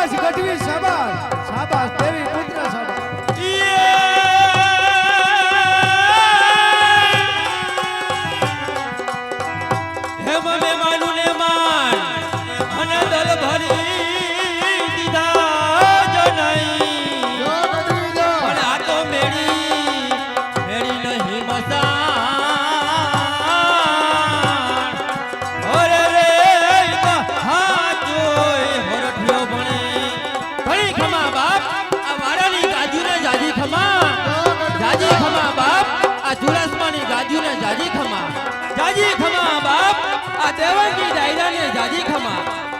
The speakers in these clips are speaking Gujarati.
શાબાશ ગઢવી શાબાશ. શાબાશ જાજી ખમા બાપ. આ દેવાંગી દાયરાને જાજી ખમા.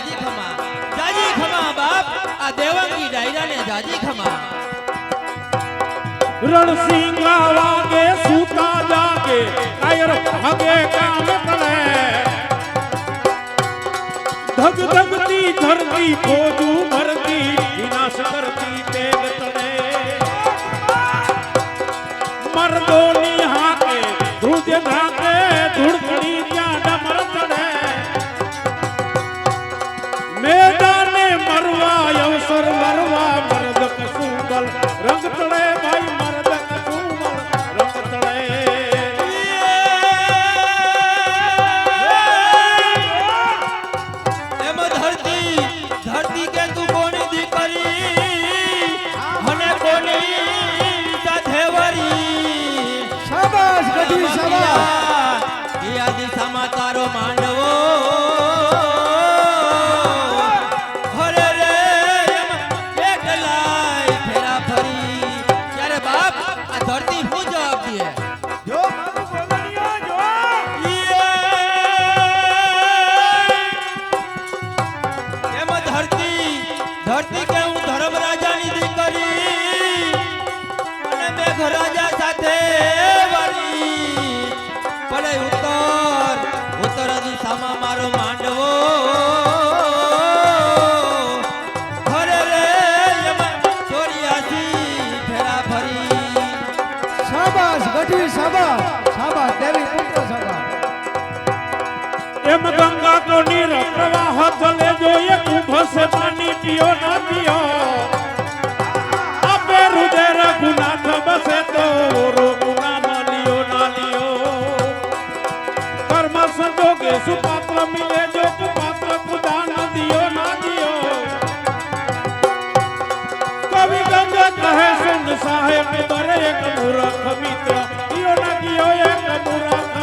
જાજી ખમા. જાજી ખમા, બાપ. આ દેવાંગી ડાયરાને જાજી ખમા. રણસિંગા વાગે સૂતા જાગે, કાયર હગે કામ કરે. ધગ ધગતી ધરતી ફોજુ ભરતી કાઢી સાબા સાબા દેવી પુત્ર સાબા. એમ ગંગા તો નીર પ્રવાહ ચલે જો, એક ઉભસે પાણી પીઓ ના પીઓ આપે રુદે રઘુનાથ બસે તો રઘુના ના લિયો ના લિયો કર્મ સંજોગે સુપાત્ર મિલે જો કુપાત્ર ખુદા ના દિયો ના દિયો કવિ ગંગા કહે સુન સાહેબ બર એક મૂર્ખ મિત્ર તુરા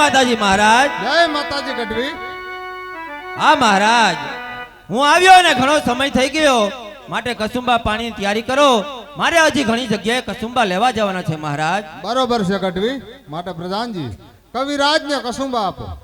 માતાજી મહારાજ. જય માતાજી ગઢવી. હા મહારાજ. હું આવ્યો ને ઘણો સમય થઈ ગયો. માટે કસુંબા પાણીની તૈયારી કરો. મારે હજી ઘણી જગ્યાએ કસુંબા લેવા જવાના છે મહારાજ. બરોબર છે ગઢવી. માટે પ્રધાનજી કવિરાજ ને કસુંબા આપો.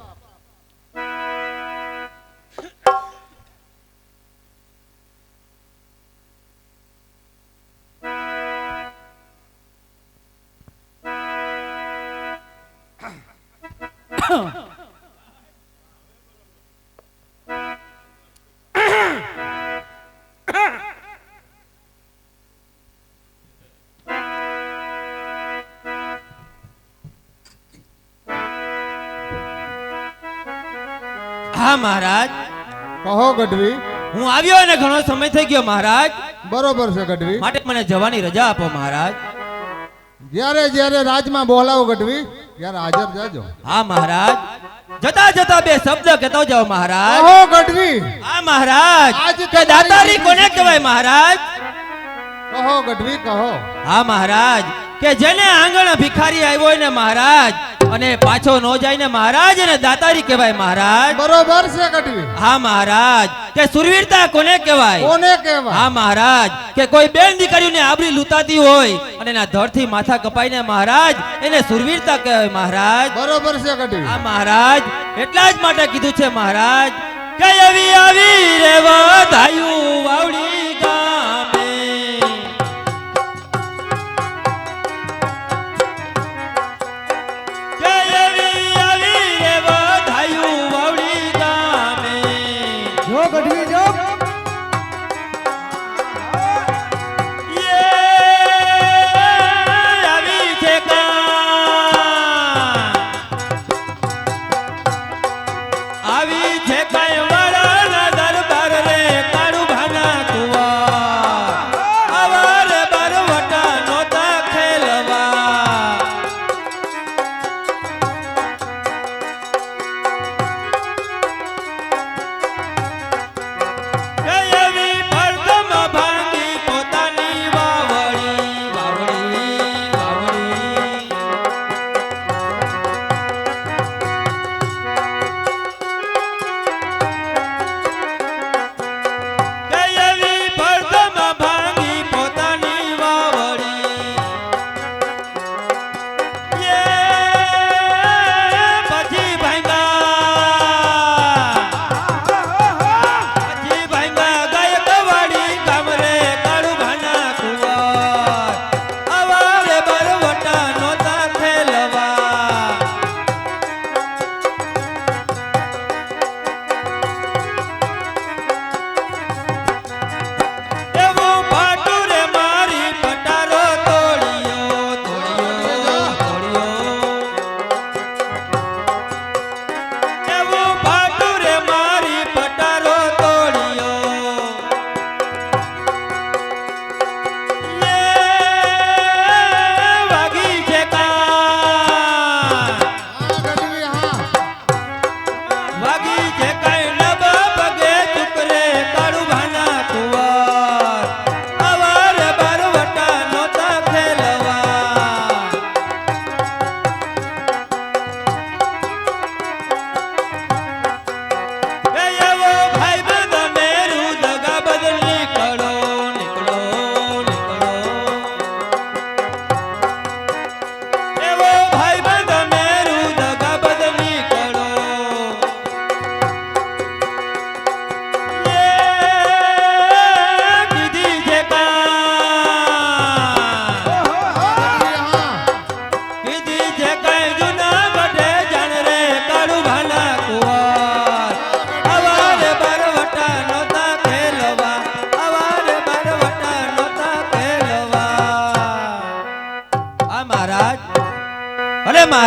હા મહારાજ. કહો ગઢવી. હું આવ્યો અને ઘણો સમય થઈ ગયો મહારાજ. બરોબર છે ગઢવી. માટે મને જવાની રજા આપો મહારાજ. જ્યારે જ્યારે રાજમાં બોલાવો ગઢવી ત્યારે હાજર જાજો. હા મહારાજ. જતા જતા બે શબ્દ કહેતો જાવ મહારાજ. કહો ગઢવી. હા મહારાજ. આજ કે દાતારી કોને કહેવાય મહારાજ? કહો ગઢવી કહો. હા મહારાજ. કે જેને આંગણ ભિખારી આવ્યો ને મહારાજ અને પાછો નો જાય ને મહારાજ એને દાતારી કહેવાય મહારાજ. બરોબર છે ગઢવી હા મહારાજ કે સુરવીરતા કોને કહેવાય? કોને કહેવાય? હા મહારાજ કે કોઈ બેન દીકરીઓને આબરી લૂંટાતી હોય અને એના ધડથી માથા કપાઈને મહારાજ એને સુરવીરતા કહેવાય મહારાજ. બરોબર છે ગઢવી હા મહારાજ એટલા જ માટે કીધું છે મહારાજ કે આવી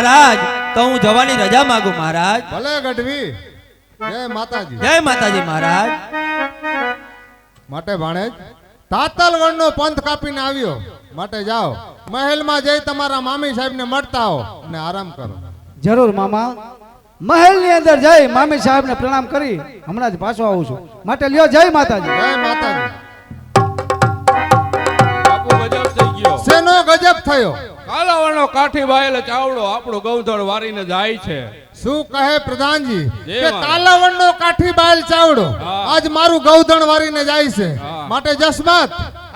મહારાજ તો હું જવાની રજા માંગુ મહારાજ. ભલે ગઢવી. જય માતાજી. જય માતાજી મહારાજ. માટે ભાણેજ તાતલવણ નો પંથ કાપીને આવ્યો. માટે જાઓ. મહેલમાં જઈ તમારા મામી સાહેબને મળતા આવો અને આરામ કરો. જરૂર મામા. મહેલની અંદર જઈ મામી સાહેબને પ્રણામ કરી. હમણાં જ પાછો આવું છું. માટે લ્યો જય માતાજી. જય માતાજી. બાપુ ગજબ થઈ ગયો. શેનો ગજબ થયો? કાલાવડનો કાઠી બાયલ ચાવડો આપણો ગૌધળ વારીને જાય છે. શું કહે પ્રધાનજી? કે માતા. કાલાવડનો કાઠી બાયલ ચાવડો આજ મારું ગૌધણ વારીને જાય છે. માટે જસમત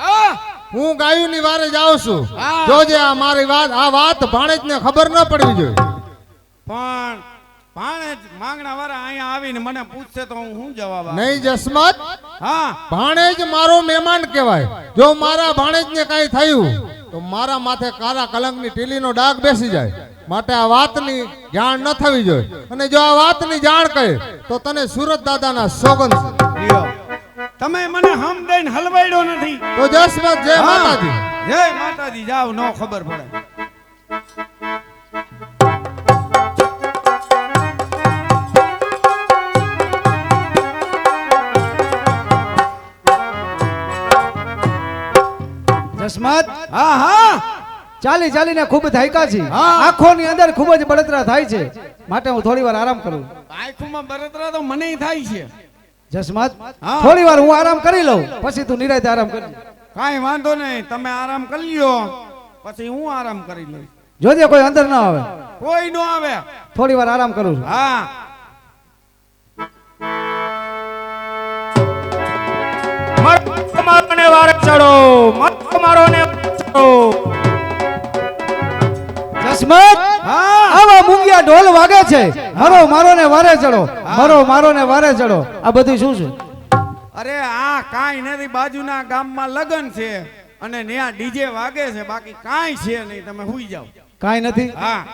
હું. હું ગાયુની વારે જાઉં છું. જોજે આ મારી વાત આ વાત ભાણેજને ખબર ન પડવી જોઈએ. પણ ભાણેજ માંગણા વાળા અહીંયા આવીને મને પૂછશે તો હું શું જવાબ નહીં જસમત હા. ભાણેજ મારો મહેમાન કહેવાય. જો મારા ભાણેજને કાંઈ થયું તો મારા માથે કાળા કલંકની ટીલીનો ડાઘ બેસી જાય. માટે આ વાતની જાણ ન થવી જોઈએ. અને જો આ વાતની જાણ કહે તો તને સુરત દાદાના સોગંદ. તમે મને હમ દઈને હલવાડ્યો નથી. તો જસમત જય. માતાજી. જય માતાજી જાવ નો ખબર પડે. જસમત હા હા. ચાલી ચાલીને ખૂબ થાયકા છે. આંખો ની અંદર ખૂબ જ બળતરા થાય છે. માટે હું થોડી વાર આરામ કરું. આંખોમાં બળતરા તો મને થાય છે. જસમત થોડી વાર હું આરામ કરી લઉં પછી તું નિરાતે આરામ કરજે કાંઈ વાંધો નહીં તમે આરામ કરી લ્યો. પછી હું આરામ કરી લઉં જોજે કોઈ અંદર ન આવે. કોઈ ન આવે. થોડી વાર આરામ કરું છું. હા. મત ને વારે ચડો મારો વાગે છે? મરો મારો ને વારે ચડો. મરો મારો ને વારે ચડો. આ બધું શું છે? અરે આ કાંઈ નથી. બાજુના ગામમાં લગન છે અને ત્યાં ડીજે વાગે છે. બાકી કાંઈ છે નહીં. તમે હુઈ જાઓ. કાંઈ નથી? હા.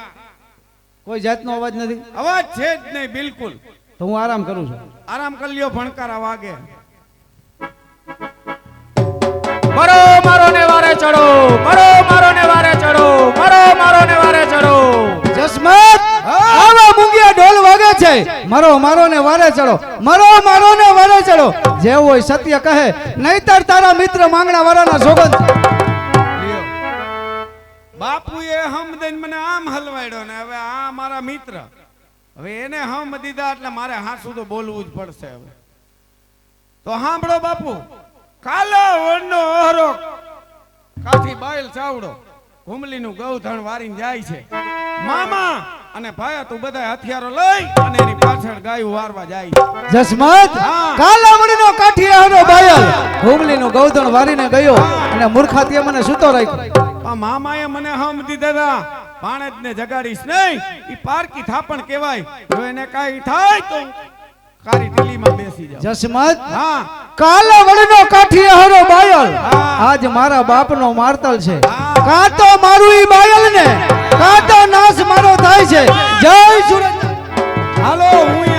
કોઈ જાતનો અવાજ નથી? અવાજ છે જ નહીં બિલકુલ. તો હું આરામ કરું છું. આરામ કરી લ્યો ભણકારા વાગે. મારો મારો ને વારે ચડો. મારો મારો ને વારે ચડો. મારો મારો ને વારે છે મરો મારો ને વારે ચડો. મરો મારો ને વારે ચડો. જેવો સત્ય કહે. નહીતર તારા મિત્ર માંગણા વાળાના સોગંદ. બાપુએ હમ દઈને મને આમ હલવાડ્યો ને હવે આ મારા મિત્ર. હવે એને હમ દીધા એટલે મારે હાસું તો બોલવું જ પડશે હવે. તો સાંભળો બાપુ. કાલો વડનો ઓહરો કાઠી બાયલ ચાવડો. ઘુમલીનું ગૌધણ વારીને જાય છે. મામા અને ભાયા તું બધા હથિયારો લઈ અને એની પાછળ ગાયું વારવા જાય. જસમત. કાલામણીનો કાઠિયાનો બાયલ હુમલીનું ગૌધણ વારીને ગયો અને મૂર્ખાતીએ મને સૂતો રાખ્યો. આ મામાએ મને હમ દીધા હતા. ભાણેજને જગાડીશ નહીં. ઈ પારકી થાપણ કહેવાય. જો એને કાઈ થાય તો કારી ટીલીમાં બેસી જાવ. જસમત હા. કાલાવડનો બાયલ. આજ મારા બાપનો મારતલ છે. કાં તો મારું ઈ બાયલ ને કાં તો નાશ મારો થાય છે. જય સુરત હાલો હું